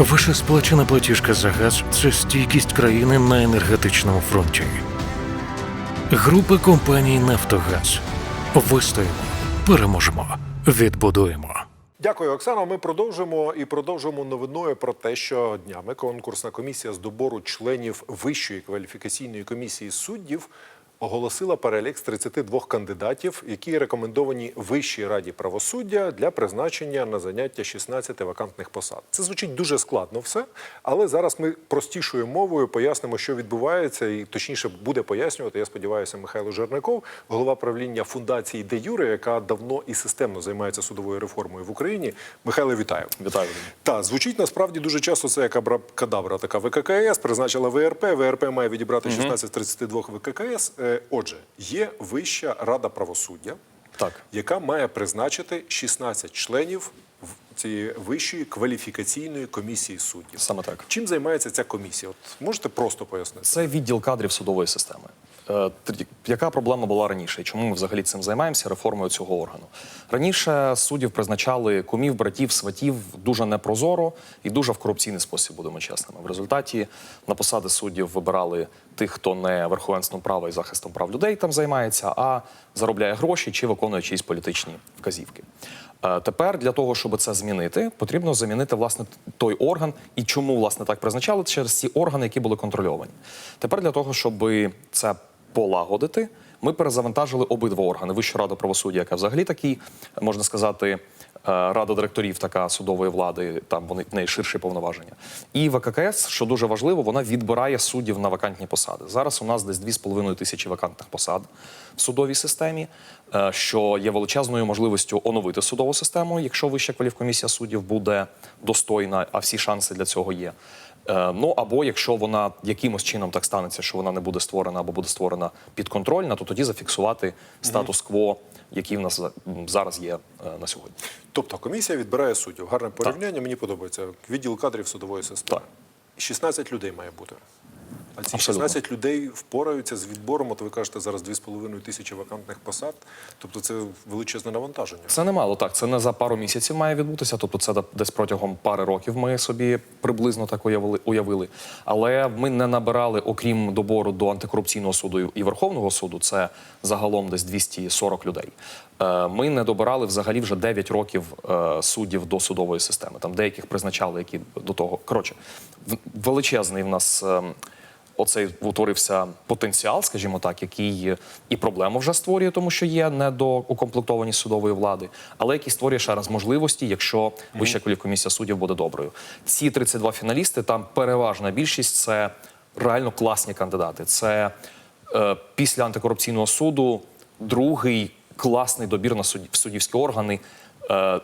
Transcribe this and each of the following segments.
Ваша сплачена платіжка за газ це стійкість країни на енергетичному фронті. Група компаній Нафтогаз. Вистоїмо, переможемо, відбудуємо. Дякую, Оксано. Ми продовжимо і продовжимо новиною про те, що днями конкурсна комісія з добору членів Вищої кваліфікаційної комісії суддів оголосила перелік з 32 кандидатів, які рекомендовані Вищій раді правосуддя для призначення на заняття 16 вакантних посад. Це звучить дуже складно все, але зараз ми простішою мовою пояснимо, що відбувається, і точніше буде пояснювати. Я сподіваюся, Михайло Жерников, голова правління фундації Де Юре, яка давно і системно займається судовою реформою в Україні. Михайло, вітаю. Вітаю. Так, звучить насправді дуже часто це як абракадабра така ВККС, призначила ВРП. ВРП має відібрати 16 з 32 ВККС. Е, Отже, є Вища рада правосуддя, Так. яка має призначити 16 членів цієї вищої кваліфікаційної комісії суддів. Саме так. Чим займається ця комісія? От можете просто пояснити? Це відділ кадрів судової системи. Е, Яка проблема була раніше? І чому ми взагалі цим займаємося реформою цього органу? Раніше суддів призначали кумів, братів, сватів дуже непрозоро і дуже в корупційний спосіб, будемо чесними. В результаті на посади суддів вибирали тих, хто не верховенством права і захистом прав людей там займається, а заробляє гроші чи виконує чиїсь політичні вказівки. Е, Тепер для того, щоб це змінити, потрібно замінити власне той орган. І чому власне так призначали через ці органи, які були контрольовані. Тепер для того, щоб це полагодити, ми перезавантажили обидва органи: Вищу раду правосуддя, яка взагалі такий, можна сказати. е, Рада директорів така судової влади, там вони в неї ширші повноваження. І ВККС, що дуже важливо, вона відбирає суддів на вакантні посади. Зараз у нас десь 2,5 тисячі вакантних посад в судовій системі, е, що є величезною можливістю оновити судову систему, якщо вища кваліфкомісія суддів буде достойна, а всі шанси для цього є. Е, Ну або якщо вона якимось чином так станеться, що вона не буде створена або буде створена підконтрольна, то тоді зафіксувати статус-кво, який в нас зараз є е, на сьогодні. Тобто комісія відбирає суддів. Гарне порівняння, мені подобається. Відділ кадрів судової системи. Так. 16 людей має бути. А ці Абсолютно. 16 людей впораються з відбором. От ви кажете, зараз 2,5 тисячі вакантних посад. Тобто це величезне навантаження. Це немало, так. Це не за пару місяців має відбутися. Тобто, це десь протягом пари років ми собі приблизно так уявили. уявили. Але ми не набирали, окрім добору до антикорупційного суду і Верховного суду, це загалом десь 240 людей. Е, Ми не добирали взагалі вже 9 років е, суддів до судової системи. Там деяких призначали, які до того. Коротше, величезний в нас. Оцей утворився потенціал, скажімо так, який і проблему вже створює, тому що є недоукомплектованість судової влади, але який створює ще раз можливості, якщо вища кваліфкомісія суддів буде доброю. Ці 32 фіналісти, там переважна більшість це реально класні кандидати. Це е, після антикорупційного суду другий класний добір на судді, в суддівські органи. Е,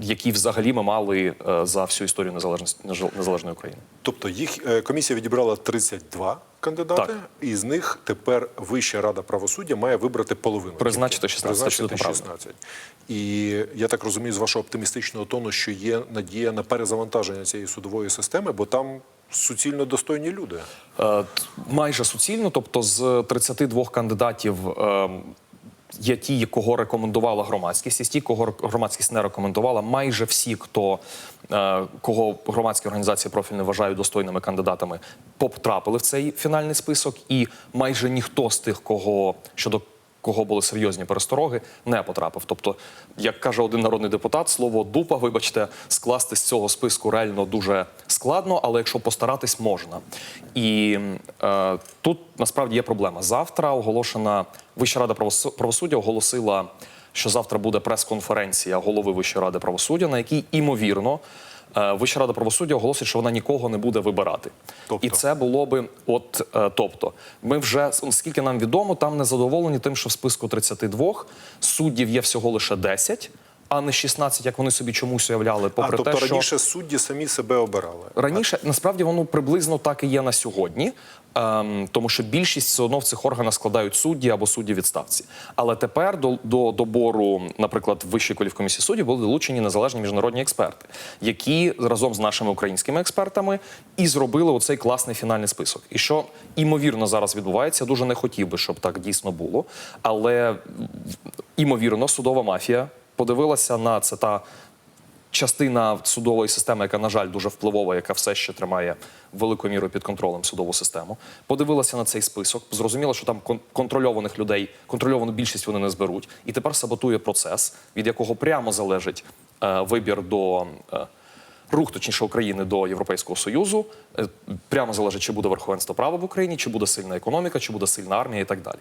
Які взагалі ми мали е, за всю історію незалежності незалежної України. Тобто їх е, комісія відібрала 32 кандидати, Так. і з них тепер Вища рада правосуддя має вибрати половину. Призначити Тільки. 16, Призначити абсолютно 16. І я так розумію з вашого оптимістичного тону, що є надія на перезавантаження цієї судової системи, бо там суцільно достойні люди. Майже суцільно, тобто з 32 кандидатів ем, є ті, кого рекомендувала громадськість, і ті, кого громадськість не рекомендувала. Майже всі, хто е, кого громадські організації профільні вважають достойними кандидатами, потрапили в цей фінальний список, і майже ніхто з тих, кого щодо кого були серйозні перестороги, не потрапив. Тобто, як каже один народний депутат, слово дупа, вибачте, скласти з цього списку реально дуже складно, але якщо постаратись, можна. І е, тут насправді є проблема. Завтра оголошена Вища рада правосу- правосуддя оголосила, що завтра буде прес-конференція голови Вищої ради правосуддя, на якій імовірно. Е, Вища рада правосуддя оголосить, що вона нікого не буде вибирати, Тобто? і це було би, от е, тобто, ми вже скільки нам відомо, там не задоволені тим, що в списку 32 суддів є всього лише 10, а не 16, як вони собі чомусь уявляли. Попри а тобто те, що раніше судді самі себе обирали. Раніше насправді воно приблизно так і є на сьогодні, ем, тому що більшість все одно в цих органах складають судді або судді відставці. Але тепер до, до добору, наприклад, Вищої кваліфкомісії суддів були долучені незалежні міжнародні експерти, які разом з нашими українськими експертами і зробили оцей класний фінальний список. І що імовірно зараз відбувається, дуже не хотів би, щоб так дійсно було. Але імовірно, судова мафія подивилася на це та частина судової системи, яка, на жаль, дуже впливова, яка все ще тримає великою мірою під контролем судову систему, подивилася на цей список, зрозуміла, що там кон- контрольованих людей, контрольовану більшість вони не зберуть, і тепер саботує процес, від якого прямо залежить е, вибір до. Е, Рух, точніше, України до Європейського Союзу Е, прямо залежить, чи буде верховенство права в Україні, чи буде сильна економіка, чи буде сильна армія і так далі.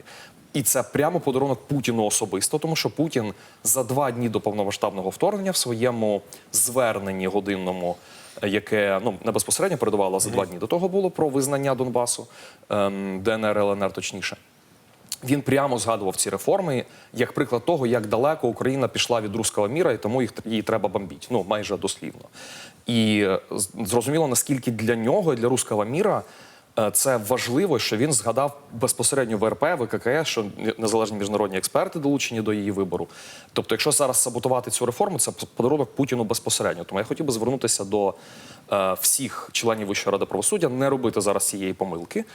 І це прямо подарунок Путіну особисто, тому що Путін за два дні до повномасштабного вторгнення в своєму зверненні годинному, е, яке ну не безпосередньо передавало за два дні до того було про визнання Донбасу, ем, ДНР, ЛНР, точніше. Він прямо згадував ці реформи як приклад того, як далеко Україна пішла від руського міра, і тому їх її треба бомбити. Ну майже дослівно. І е, зрозуміло, наскільки для нього і для руського міра е, це важливо, що він згадав безпосередньо ВРП, ВККС, що незалежні міжнародні експерти долучені до її вибору. Тобто, якщо зараз саботувати цю реформу, це подарунок Путіну безпосередньо. Тому я хотів би звернутися до е, всіх членів Вищої ради правосуддя, не робити зараз цієї помилки.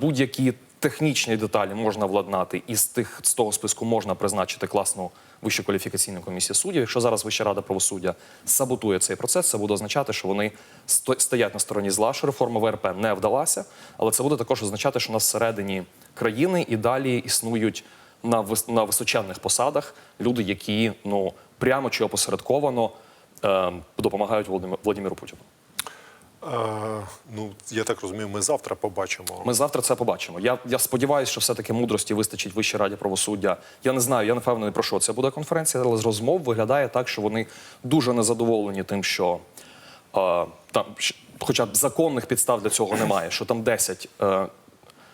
Будь-які технічні деталі можна владнати, і з тих з того списку можна призначити класну вищу кваліфікаційну комісію суддів. Якщо зараз Вища рада правосуддя саботує цей процес, це буде означати, що вони стоять на стороні зла, що реформа ВРП не вдалася. Але це буде також означати, що у нас всередині країни і далі існують на вис- на височенних посадах люди, які ну прямо чи опосередковано е, допомагають Володимиру Путіну. Е, ну, я так розумію, ми завтра побачимо. Ми завтра це побачимо. Я, я сподіваюся, що все-таки мудрості вистачить Вищій раді правосуддя. Я не знаю, я не впевнений про що це буде конференція, але з розмов виглядає так, що вони дуже незадоволені тим, що е, там, хоча б законних підстав для цього немає, що там 10 е,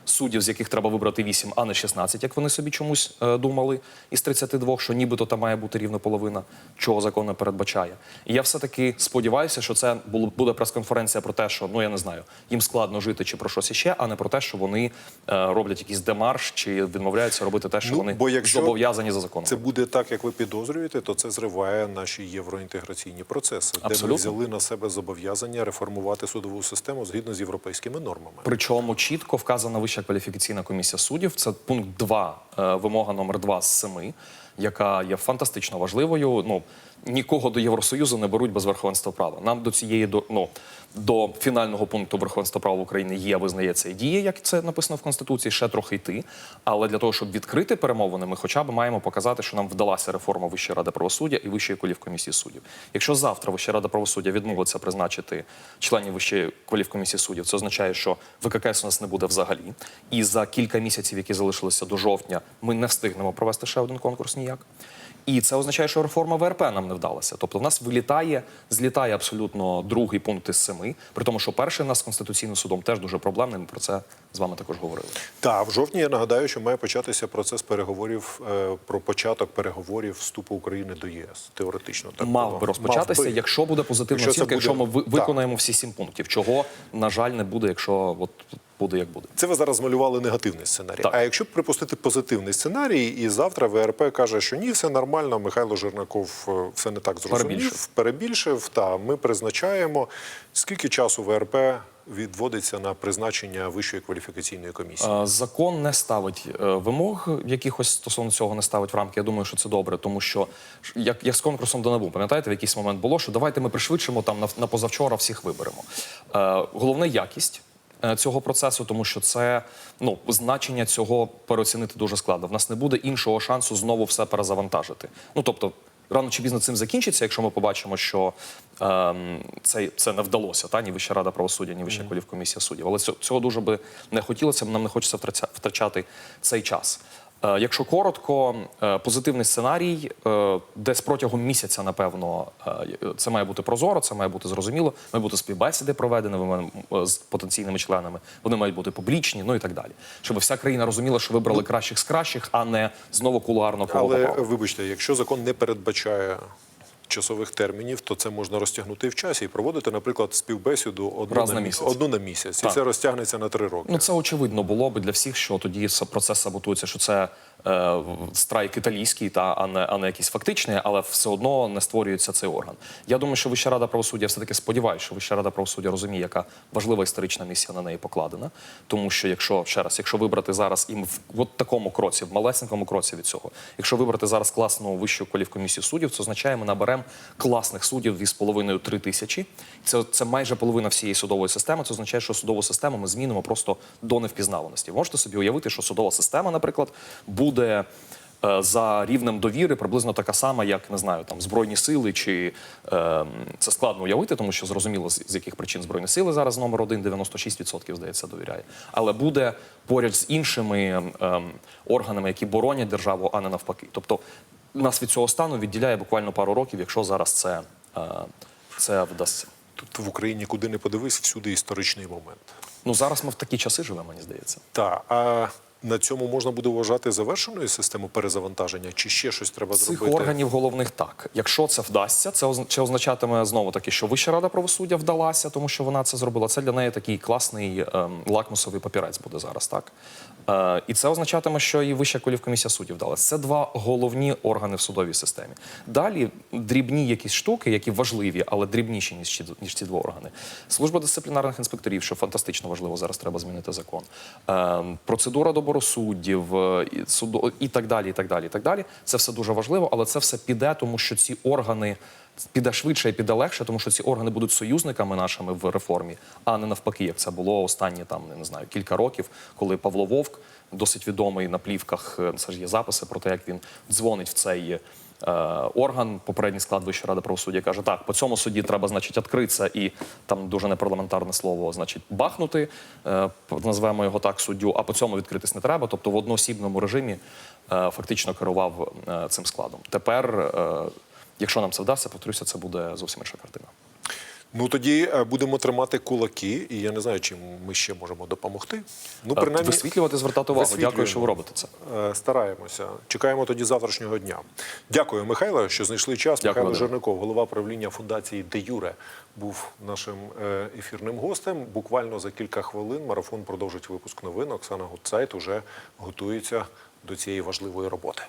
суддів, з яких треба вибрати 8, а не 16, як вони собі чомусь е, думали, із 32, що нібито там має бути рівно половина, чого закон не передбачає. І я все-таки сподіваюся, що це буде прес-конференція про те, що ну я не знаю, їм складно жити чи про щось іще, а не про те, що вони е, роблять якийсь демарш чи відмовляються робити те, що Ну, вони зобов'язані за законом. Це буде так, як ви підозрюєте, то це зриває наші євроінтеграційні процеси, де ми взяли на себе зобов'язання реформувати судову систему згідно з європейськими нормами. Причому чітко вказана Вища кваліфікаційна комісія суддів. Це пункт 2, е, вимога номер 2 з 7, яка є фантастично важливою. Ну нікого до Євросоюзу не беруть без верховенства права. Нам до цієї до ну до фінального пункту верховенства права України є, визнається і діє, як це написано в конституції. Ще трохи йти. Але для того, щоб відкрити перемовини, ми хоча б маємо показати, що нам вдалася реформа Вищої ради правосуддя і Вищої кваліфкомісії суддів. Якщо завтра Вища рада правосуддя відмовиться призначити членів Вищої кваліфкомісії суддів, це означає, що ВККС у нас не буде взагалі. І за кілька місяців, які залишилися до жовтня, ми не встигнемо провести ще один конкурс ніяк. І це означає, що реформа ВРП нам не вдалася. Тобто, в нас вилітає, злітає абсолютно другий пункт із семи, при тому, що перший у нас з конституційним судом теж дуже проблемний. Ми про це з вами також говорили. Та в жовтні я нагадаю, що має початися процес переговорів е, про початок переговорів вступу України до ЄС. Теоретично так мав було. би розпочатися, Мав би. якщо буде позитивна Якщо оцінка, якщо ми буде- ви- Так. виконаємо всі сім пунктів. Чого на жаль не буде, якщо от буде як буде. Це ви зараз змалювали негативний сценарій. Так. А якщо припустити позитивний сценарій, і завтра ВРП каже, що ні, все нормально, Михайло Жернаков е, все не так зрозумів, Перебільшив. перебільшив. Та ми призначаємо. Скільки часу ВРП відводиться на призначення вищої кваліфікаційної комісії? Е, Закон не ставить е, вимог якихось стосовно цього не ставить в рамки. Я думаю, що це добре, тому що як, як з конкурсом до НАБУ, пам'ятаєте, в якийсь момент було, що давайте ми пришвидшимо там на, на позавчора всіх виберемо. Е, головне якість. Е, Цього процесу, тому що це ну значення цього переоцінити дуже складно. В нас не буде іншого шансу знову все перезавантажити. Ну тобто, рано чи пізно цим закінчиться, якщо ми побачимо, що ем, це, це не вдалося, та ні Вища рада правосуддя, ні Вища кваліфкомісія суддів. Але цього дуже би не хотілося, нам не хочеться втрачати цей час. Е, Якщо коротко, е, позитивний сценарій е, десь протягом місяця, напевно, це має бути прозоро, це має бути зрозуміло, має бути співбесіди проведені з потенційними членами. Вони мають бути публічні, ну і так далі. Щоб вся країна розуміла, що вибрали кращих з кращих, а не знову кулуарно коло Але вибачте, якщо закон не передбачає часових термінів, то це можна розтягнути в часі і проводити, наприклад, співбесіду одну Раз на, місяць. Одну на місяць. Так. І це розтягнеться на три роки. Ну це очевидно було би для всіх, що тоді процес саботується, що це е, страйк італійський, та а не а не якийсь фактичний, але все одно не створюється цей орган. Я думаю, що Вища рада правосуддя все таки сподіваюся, що Вища рада правосуддя розуміє, яка важлива історична місія на неї покладена. Тому що якщо ще раз, якщо вибрати зараз і в от такому кроці, в малесенькому кроці від цього, якщо вибрати зараз класну вищу кваліфкомісію суддів, це означає, ми наберемо наберемо класних суддів 2,5-3 тисячі. Це, це майже половина всієї судової системи. Це означає, що судову систему ми змінимо просто до невпізнаваності. Можете собі уявити, що судова система, наприклад, буде. е, За рівнем довіри приблизно така сама, як не знаю, там збройні сили, чи е, це складно уявити, тому що зрозуміло з, з яких причин збройні сили зараз номер один 96% здається довіряє. Але буде поряд з іншими е, органами, які боронять державу, а не навпаки. Тобто нас від цього стану відділяє буквально пару років, якщо зараз це, е, це вдасться. Тут в Україні куди не подивись, всюди історичний момент. Ну зараз ми в такі часи живемо, мені здається. Так, а на цьому можна буде вважати завершеною систему перезавантаження, чи ще щось треба Цих зробити? органів головних так. Якщо це вдасться, це це означатиме знову таки, що Вища рада правосуддя вдалася, тому що вона це зробила. Це для неї такий класний ем, лакмусовий папірець буде зараз, так. Е, і це означатиме, що і Вища кваліфкомісія суддів вдалася. Це два головні органи в судовій системі. Далі дрібні якісь штуки, які важливі, але дрібніші ніж ніж ці два органи. Служба дисциплінарних інспекторів, що фантастично важливо, зараз треба змінити закон. Е, процедура добору суддів, суду і, так далі. І так далі. І так далі. Це все дуже важливо, але це все піде, тому що ці органи піде швидше і піде легше, тому що ці органи будуть союзниками нашими в реформі, а не навпаки, як це було останні там не знаю кілька років, коли Павло Вовк, досить відомий на плівках, е, це ж є записи про те, як він дзвонить в цей. Е, Орган, попередній склад Вищої ради правосуддя каже: так, по цьому суді треба, значить, відкритися і там дуже непарламентарне слово, значить, бахнути, Називаємо назвемо його так суддю, а по цьому відкритись не треба. Тобто в одноосібному режимі е, фактично керував е, цим складом. Тепер, е, якщо нам це вдасться, повторюся, це буде зовсім інша картина. Ну тоді е, будемо тримати кулаки, і я не знаю, чим ми ще можемо допомогти. Ну, принаймні, Висвітлювати, звертати увагу. Дякую, що ви робите це. Е, Стараємося. Чекаємо тоді завтрашнього дня. Дякую, Михайло, що знайшли час. Дякую, Михайло Вадим. Жерников, голова правління фундації Де Юре, був нашим е, ефірним гостем. Буквально за кілька хвилин марафон продовжить випуск новин. Оксана Гуцайт уже готується до цієї важливої роботи.